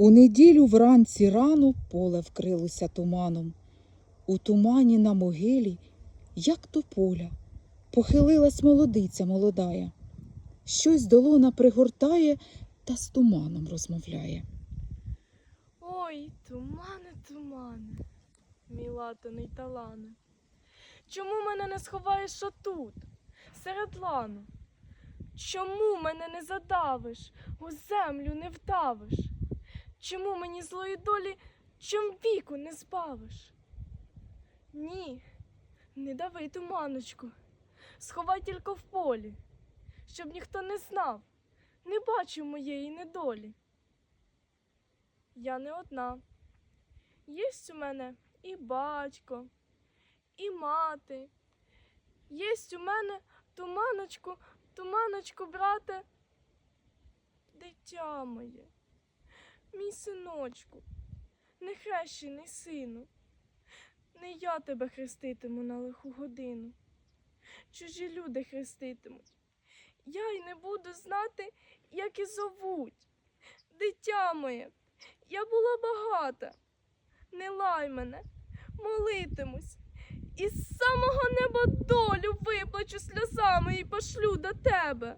У неділю вранці рано поле вкрилося туманом. У тумані на могилі, як тополя, похилилась молодиця молодая. Щось долона пригортає та з туманом розмовляє. Ой, тумане, тумане, мій латаний талане. Чому мене не сховаєш отут, серед лану? Чому мене не задавиш, у землю не вдавиш? Чому мені злої долі чом віку не збавиш? Ні, не дави туманочку, сховай тільки в полі, щоб ніхто не знав, не бачив моєї недолі. Я не одна. Єсть у мене і батько, і мати. Єсть у мене туманочку, туманочку, брате, дитя моє, мій синочку, нехрещений сину. Не я тебе хреститиму на лиху годину. Чужі люди хреститимуть. Я й не буду знати, як і зовуть. Дитя моє, я була багата. Не лай мене, молитимусь. Із самого неба долю виплачу сльозами і пошлю до тебе.